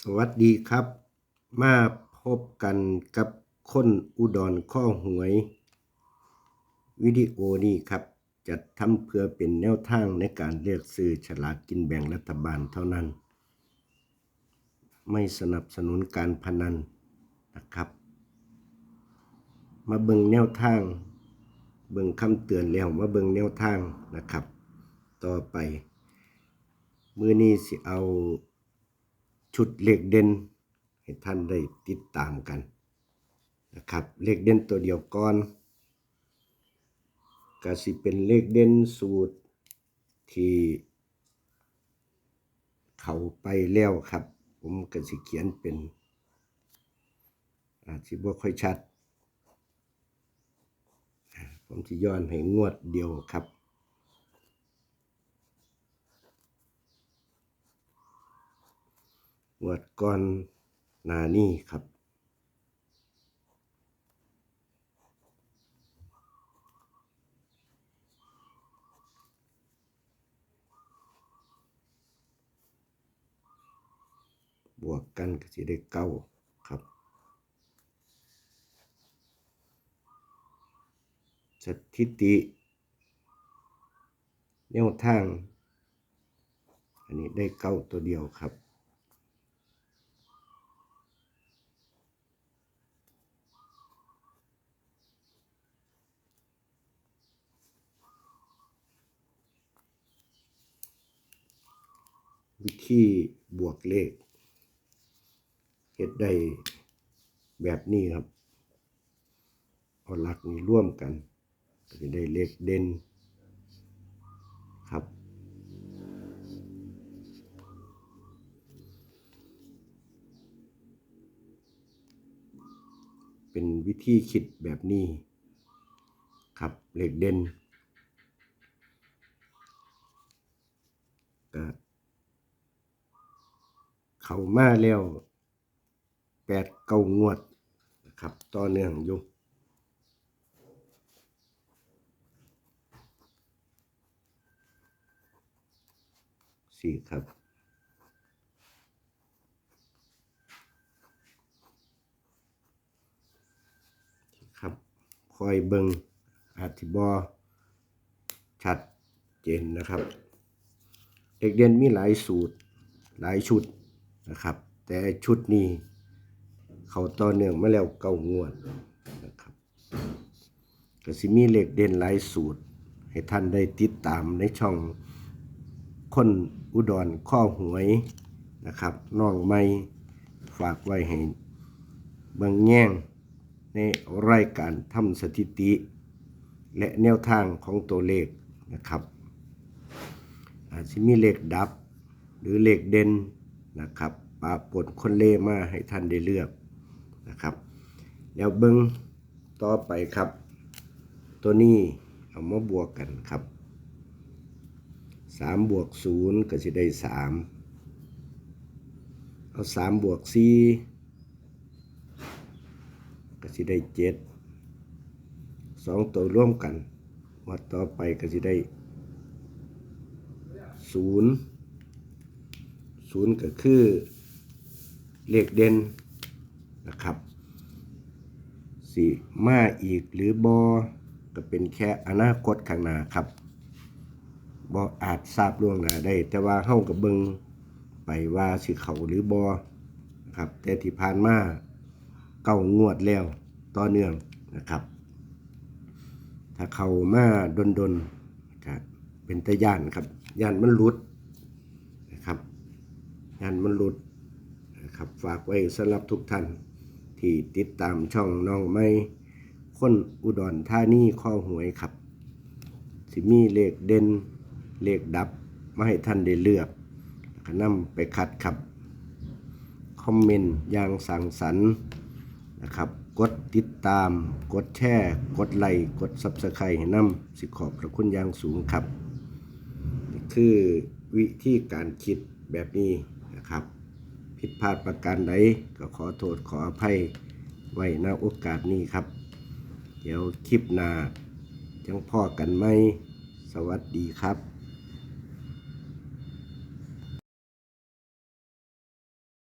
สวัสดีครับ มาพบกันกับคนอุดรข้อหวย วิดีโอนี้ครับ จัดทำเพื่อเป็นแนวทางในการเลือกซื้อฉลากกินแบ่งรัฐบาลเท่านั้น ไม่สนับสนุนการพนันนะครับ มาเบิ่งแนวทาง เบิ่งคำเตือนแล้วมาเบิ่งแนวทางนะครับ ต่อไป มือนี้สิเอา ชุดเลขเด่นให้ท่านได้ติดตามกันนะครับเลขเด่นตัวเดียวก่อนก็สิเป็นเลขเด่นสูตรที่เขาไปแล้วครับ ผมก็สิเขียนเป็น อาจสิบ่ค่อยชัด ผมจะย้อนให้งวดเดียวครับ งวดก่อนนานี่ครับ บวกกันก็จะได้เก้าครับ สถิติแนวทาง อันนี้ได้เก้าตัวเดียวครับ วิธีบวกเลขเฮ็ดได้แบบนี้ครับ เอาหลักนี้ร่วมกันก็จะได้เลขเด่นครับ เป็นวิธีคิดแบบนี้ ครับเลขเด่นก็ เขามาแล้วแปดเก้างวดนะครับต่อเนื่องอยู่สี่ครับครับ คอยเบิงอาจสิบอชัดเจนนะครับ เด็กเรียนมีหลายสูตรหลายชุด นะครับ แต่ชุดนี้เขาต่อเนื่องมาแล้วเก้างวดนะครับก็สิมีเหลขเด่นหลายสูตร ให้ท่านได้ติดตามในช่องคนอุดรข้อหวยนะครับน้องไม่ฝากไว้ให้บางแง่งในรายการทำสถิติ และแนวทางของตัวเลขนะครับอาจจะมีเลขดับหรือเลขเด่น นะครับปาปนคนเล่มาให้ท่านได้เลือกนะครับ แล้วเบิ้งต่อไปครับ ตัวนี้เอามาบวกกันครับสามบวกศูนย์ก็จะได้สามเอาสามบวกสี่ก็จะได้เจ็ดสองตัวร่วมกันวัดต่อไปก็จะได้ศูนย์ ศูนย์ก็คือเลขเด่นนะครับสีมาอีกหรือบอก็เป็นแค่อนาคตข้างหน้าครับบออาจทราบล่วงหน้าได้ แต่ว่าเฮากับเบิงไปว่าสิเขาหรือบอครับแต่ที่ผ่านมาเก้างวดแล้วต่อเนื่องนะครับ ถ้าเขามาดนดนๆก็เป็นตะย่านครับย่านมันหลุด ย่านมันหลุดนะครับฝากไว้สำหรับทุกท่าน ที่ติดตามช่องน้องไม่คนอุดรธานีข้อหวยครับ สิมีเลขเด่นเลขดับมาให้ท่านได้เลือกก็นำไปคัดครับ คอมเมนต์อย่างสั่งสรรค์นะครับ กดติดตาม กดแชร์ กดไลค์กดซับสไครต์ให้นำสิขอบพระคุณอย่างสูงครับ คือวิธีการคิดแบบนี้ นะครับ ผิดพลาดประการใดก็ขอโทษขออภัยไว้ณโอกาสนี้ครับ เดี๋ยวคลิปหน้าจังพ่อกันไหมสวัสดีครับ